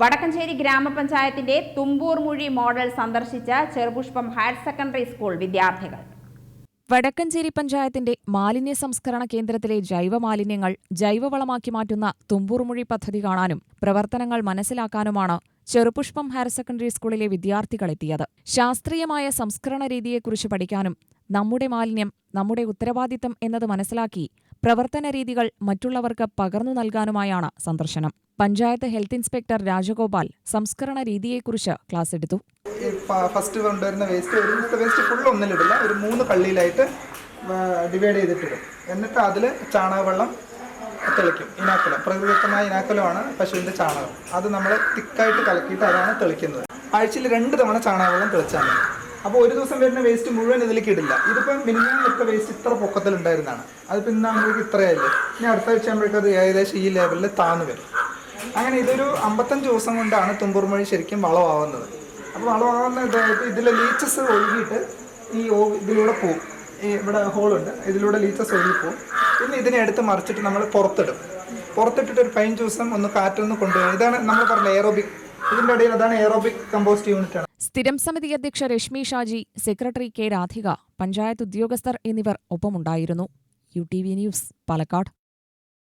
വടക്കഞ്ചേരി ഗ്രാമപഞ്ചായത്തിന്റെ തുമ്പൂർമുഴി മോഡൽ സന്ദർശിച്ച Cherupushpam higher secondary school വിദ്യാർത്ഥികൾ. വടക്കഞ്ചേരി പഞ്ചായത്തിന്റെ മാലിന്യ സംസ്കരണ കേന്ദ്രത്തിലെ ജൈവ മാലിന്യങ്ങൾ ജൈവവളമാക്കി മാറ്റുന്ന തുമ്പൂർമുഴി പദ്ധതി കാണാനും പ്രവർത്തനങ്ങൾ മനസ്സിലാക്കാനുമാണ് ചെറുപുഷ്പം ഹയർ സെക്കൻഡറി സ്കൂളിലെ വിദ്യാർത്ഥികളെത്തിയത് ശാസ്ത്രീയമായ സംസ്കരണ രീതിയെക്കുറിച്ച് പഠിക്കാനും നമ്മുടെ മാലിന്യം നമ്മുടെ ഉത്തരവാദിത്തം എന്നത് മനസ്സിലാക്കി പ്രവർത്തന രീതികൾ മറ്റുള്ളവർക്ക് പകർന്നു നൽകാനുമായാണ് സന്ദർശനം. പഞ്ചായത്ത് ഹെൽത്ത് ഇൻസ്പെക്ടർ രാജഗോപാൽ സംസ്കരണ രീതിയെക്കുറിച്ച് ക്ലാസ് എടുത്തു. ഫസ്റ്റ് കൊണ്ടുവരുന്ന വേസ്റ്റ് ഒരു വേസ്റ്റ് ഫുൾ ഒന്നിലിടില്ല. ഒരു മൂന്ന് കള്ളിയിലായിട്ട് ഡിവൈഡ് ചെയ്തിട്ടിടും. എന്നിട്ട് അതിൽ ചാണകവെള്ളം തെളിക്കും. ഇനാക്കുലം. പ്രകൃതിദത്തമായ ഇനാക്കുലമാണ് പശുവിന്റെ ചാണകം. അത് നമ്മൾ തിക്കായിട്ട് കലക്കിയിട്ട് അതാണ് തെളിക്കുന്നത്. ആഴ്ചയിൽ രണ്ട് തവണ ചാണകവെള്ളം തെളിച്ചാൽ മതി. അപ്പോൾ ഒരു ദിവസം വരുന്ന വേസ്റ്റ് മുഴുവൻ ഇതിലേക്ക് ഇടില്ല. ഇതിപ്പം മിനിമം ഇത്ര വേസ്റ്റ് ഇത്ര പൊക്കത്തിലുണ്ടായിരുന്നതാണ്. അതിപ്പോൾ ഇന്നാകുമ്പോഴേക്കും ഇത്രയല്ലേ? ഇനി അടുത്ത ആഴ്ച ആകുമ്പോഴേക്കും അത് ഏകദേശം ഈ ലെവലിൽ താന്നു വരും. അങ്ങനെ ഇതൊരു അമ്പത്തഞ്ച് ദിവസം കൊണ്ടാണ് തുമ്പൂർമൊഴി ശരിക്കും വളമാവുന്നത് അപ്പോൾ വളമാവുന്ന ഇതായിട്ട് ഇതിലെ ലീച്ചസ് ഒഴുകിയിട്ട് ഈ ഇതിലൂടെ പോവും. ഇവിടെ ഹോളുണ്ട്. ഇതിലൂടെ ലീച്ചസ് ഒഴുകി പോവും. പിന്നെ ഇതിനെ എടുത്ത് മറിച്ചിട്ട് നമ്മൾ പുറത്തിടും. പുറത്തിട്ടിട്ട് ഒരു പതിനഞ്ച് ദിവസം ഒന്ന് കാറ്റൊന്ന് കൊണ്ടുപോകും ഇതാണ് നമ്മൾ പറഞ്ഞ എയറോബിക് ഇതിന്റെ ഇടയിൽ അതാണ് എയറോബിക് കമ്പോസ്റ്റ് യൂണിറ്റ് ആണ്. സ്ഥിരം സമിതി അധ്യക്ഷ രശ്മി ഷാജി സെക്രട്ടറി കെ രാധിക പഞ്ചായത്ത് ഉദ്യോഗസ്ഥർ എന്നിവർ ഒപ്പമുണ്ടായിരുന്നു. U T V news Palakkad.